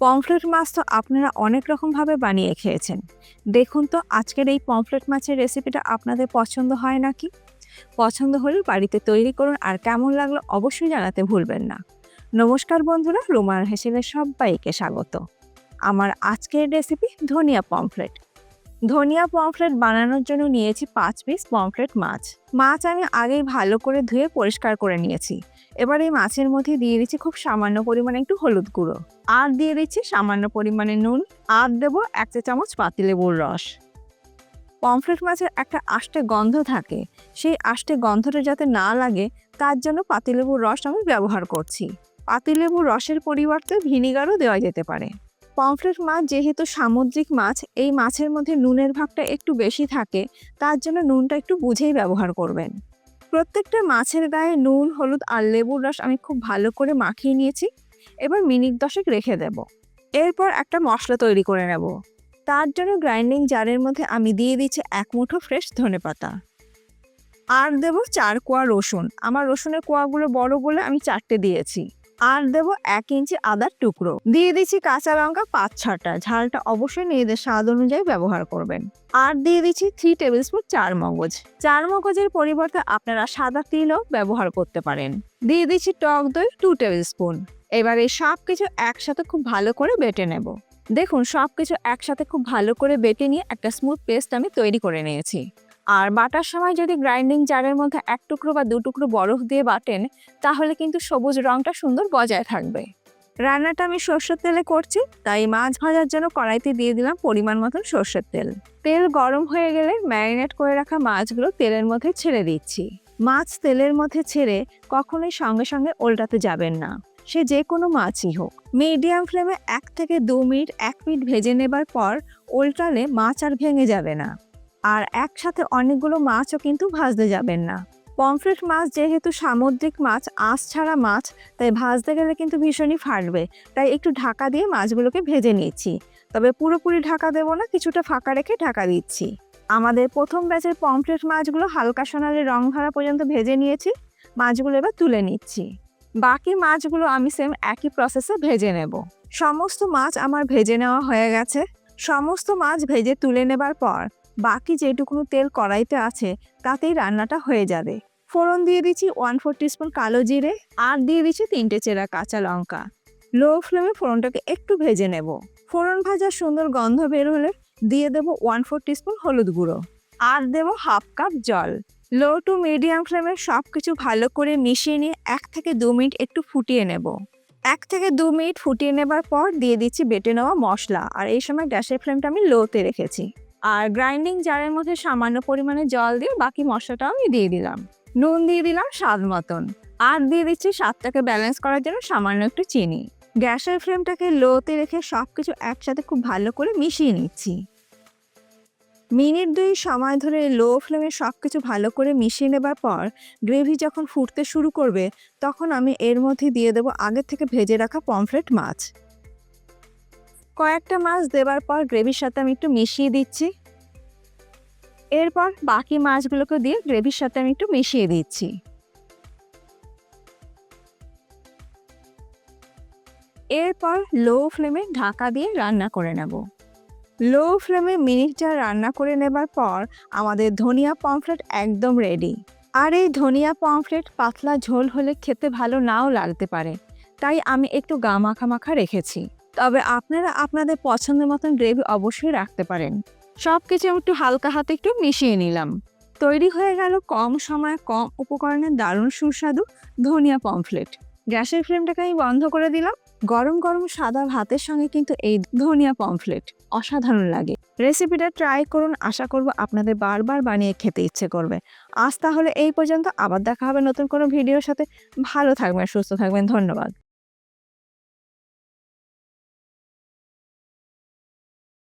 Pomfret মাছ তো আপনারা অনেক রকমভাবে বানিয়ে খেয়েছেন। দেখুন তো, আজকের এই পমফ্লেট মাছের রেসিপিটা আপনাদের পছন্দ হয় নাকি? পছন্দ হলে বাড়িতে তৈরি করুন আর কেমন লাগল অবশ্যই জানাতে ভুলবেন না। নমস্কার বন্ধুরা রোমান হেসেলের সবাইকে স্বাগত। আমার আজকের রেসিপি ধনিয়া পমফ্লেট। ধনিয়া পমফ্লেট বানানোর জন্য নিয়েছি পাঁচ পিস পমফ্লেট মাছ। মাছ আমি আগেই ভালো করে ধুয়ে পরিষ্কার করে নিয়েছি। এবার এই মাছের মধ্যে দিয়ে দিচ্ছি খুব সামান্য পরিমাণে একটু হলুদ গুঁড়ো। আর দিয়ে দিচ্ছি সামান্য পরিমাণে নুন। আর দেব এক চা চামচ পাতিলেবুর রস। পমফ্লেট মাছের একটা আষ্টে গন্ধ থাকে। সেই আষ্টে গন্ধটা যাতে না লাগে, তার জন্য পাতিলেবুর রস আমি ব্যবহার করছি। পাতিলেবুর রসের পরিবর্তে ভিনিগারও দেওয়া যেতে পারে। পমফ্লেট মাছ যেহেতু সামুদ্রিক মাছ, এই মাছের মধ্যে নুনের ভাগটা একটু বেশি থাকে, তার জন্য নুনটা একটু বুঝেই ব্যবহার করবেন। প্রত্যেকটা মাছের গায়ে নুন, হলুদ আর লেবুর রস আমি খুব ভালো করে মাখিয়ে নিয়েছি, এবার মিনিট দশেক রেখে দেব। এরপর একটা মশলা তৈরি করে নেব। তার জন্য গ্রাইন্ডিং জারের মধ্যে আমি দিয়ে দিচ্ছি এক মুঠো ফ্রেশ ধনেপাতা আর দেব চার কোয়া রসুন। আমার রসুনের কোয়াগুলো বড় বলে আমি চারটে দিয়েছি। আর দেবো এক ইঞ্চি আদার টুকরো। দিয়ে দিচ্ছি কাঁচা লঙ্কা পাঁচ ছটা। ঝালটা অবশ্যই নিজেদের স্বাদ অনুযায়ী ব্যবহার করবেন। আর দিয়ে দিচ্ছি থ্রি টেবিল স্পুন চার মগজ। চার মগজের পরিবর্তে আপনারা সাদা তিলও ব্যবহার করতে পারেন। দিয়ে দিচ্ছি টক দই টু টেবিল স্পুন এবার এই সব কিছু একসাথে খুব ভালো করে বেটে নেব। দেখুন সব কিছু একসাথে খুব ভালো করে বেটে নিয়ে একটা স্মুথ পেস্ট আমি তৈরি করে নিয়েছি। আর বাটার সময় যদি গ্রাইন্ডিং জারের মধ্যে এক টুকরো বা দু টুকরো বরফ দিয়ে বাটেন, তাহলে কিন্তু সবুজ রঙটা সুন্দর বজায় থাকবে। রান্নাটা আমি সর্ষের তেলে করছি, তাই মাছ ভাজার জন্য কড়াইতে দিয়ে দিলাম পরিমাণ মতন সর্ষের তেল। তেল গরম হয়ে গেলে ম্যারিনেট করে রাখা মাছগুলো তেলের মধ্যে ছেড়ে দিচ্ছি। মাছ তেলের মধ্যে ছেড়ে কখনোই সঙ্গে সঙ্গে উল্টাতে যাবেন না। সে যে কোনো মাছই হোক। মিডিয়াম ফ্লেমে এক থেকে দু মিনিট, এক মিনিট ভেজে নেবার পর উল্টালে মাছ আর ভেঙে যাবে না। আর একসাথে অনেকগুলো মাছও কিন্তু ভাজতে যাবেন না। পমফ্রেট মাছ যেহেতু সামুদ্রিক মাছ, আঁশ ছাড়া মাছ, তাই ভাজতে গেলে কিন্তু ভীষণই ফাটবে। তাই একটু ঢাকা দিয়ে মাছগুলোকে ভেজে নিচ্ছি। তবে পুরোপুরি ঢাকা দেবো না, কিছুটা ফাঁকা রেখে ঢাকা দিচ্ছি। আমাদের প্রথম ব্যাচের পমফ্রেট মাছগুলো হালকা সোনালি রং ধরা পর্যন্ত ভেজে নিয়েছি। মাছগুলো এবার তুলে নিচ্ছি। বাকি মাছগুলো আমি সেম একই প্রসেসে ভেজে নেব। সমস্ত মাছ আমার ভেজে নেওয়া হয়ে গেছে। সমস্ত মাছ ভেজে তুলে নেবার পর বাকি যেটুকুনো তেল কড়াইতে আছে, তাতেই রান্নাটা হয়ে যাবে। ফোড়ন দিয়ে দিচ্ছি ওয়ান ফোর স্পুন কালো জিরে, আর দিয়ে দিচ্ছি তিনটে চেরা কাঁচা লঙ্কা। লো ফ্লেমে ফোড়নটাকে একটু ভেজে নেব। ফোড়ন ভাজার সুন্দর গন্ধ বের হলে দিয়ে দেবো ওয়ান ফোর স্পুন হলুদ গুঁড়ো, আর দেবো হাফ কাপ জল। লো টু মিডিয়াম ফ্লেমে সব কিছু ভালো করে মিশিয়ে নিয়ে এক থেকে দু মিনিট একটু ফুটিয়ে নেব। এক থেকে দু মিনিট ফুটিয়ে নেবার পর দিয়ে দিচ্ছি বেটে নেওয়া মশলা, আর এই সময় গ্যাসের ফ্লেমটা আমি লোতে রেখেছি। আর গ্রাইন্ডিং জারের মধ্যে সামান্য পরিমাণে জল দিয়ে বাকি মশলাটাও আমি দিয়ে দিলাম। নুন দিয়ে দিলাম স্বাদ মতন। আর দিয়ে দিচ্ছি স্বাদটাকে ব্যালেন্স করার জন্য সামান্য একটু চিনি। গ্যাসের ফ্লেমটাকে লোতে রেখে সব কিছু একসাথে খুব ভালো করে মিশিয়ে নিচ্ছি। মিনিট দুই সময় ধরে লো ফ্লেমে সব কিছু ভালো করে মিশিয়ে নেবার পর গ্রেভি যখন ফুটতে শুরু করবে, তখন আমি এর মধ্যে দিয়ে দেবো আগের থেকে ভেজে রাখা পমফ্রেট মাছ। কয়েকটা মাছ দেবার পর গ্রেভির সাথে আমি একটু মিশিয়ে দিচ্ছি। এরপর বাকি মাছগুলোকে দিয়ে গ্রেভির সাথে আমি একটু মিশিয়ে দিচ্ছি। এরপর লো ফ্লেমে ঢাকা দিয়ে রান্না করে নেব। লো ফ্লেমে মিনিটটা রান্না করে নেবার পর আমাদের ধনিয়া পমফ্লেট একদম রেডি। আর এই ধনিয়া পমফ্লেট পাতলা ঝোল হলে খেতে ভালো নাও লাগতে পারে। তাই আমি একটু গা মাখা মাখা রেখেছি। তবে আপনারা আপনাদের পছন্দের মতন গ্রেভি অবশ্যই রাখতে পারেন। সব কিছু একটু হালকা হাতে একটু মিশিয়ে নিলাম। তৈরি হয়ে গেল কম সময়ে কম উপকরণের দারুণ সুস্বাদু ধনিয়া পমফ্লেট। গ্যাসের ফ্লেমটাকে আমি বন্ধ করে দিলাম। গরম গরম সাদা ভাতের সঙ্গে কিন্তু এই ধনিয়া পমফ্লেট অসাধারণ লাগে। রেসিপিটা ট্রাই করুন, আশা করব আপনাদের বারবার বানিয়ে খেতে ইচ্ছে করবে। আজ তাহলে এই পর্যন্ত, আবার দেখা হবে নতুন কোনো ভিডিওর সাথে। ভালো থাকবেন, সুস্থ থাকবেন, ধন্যবাদ।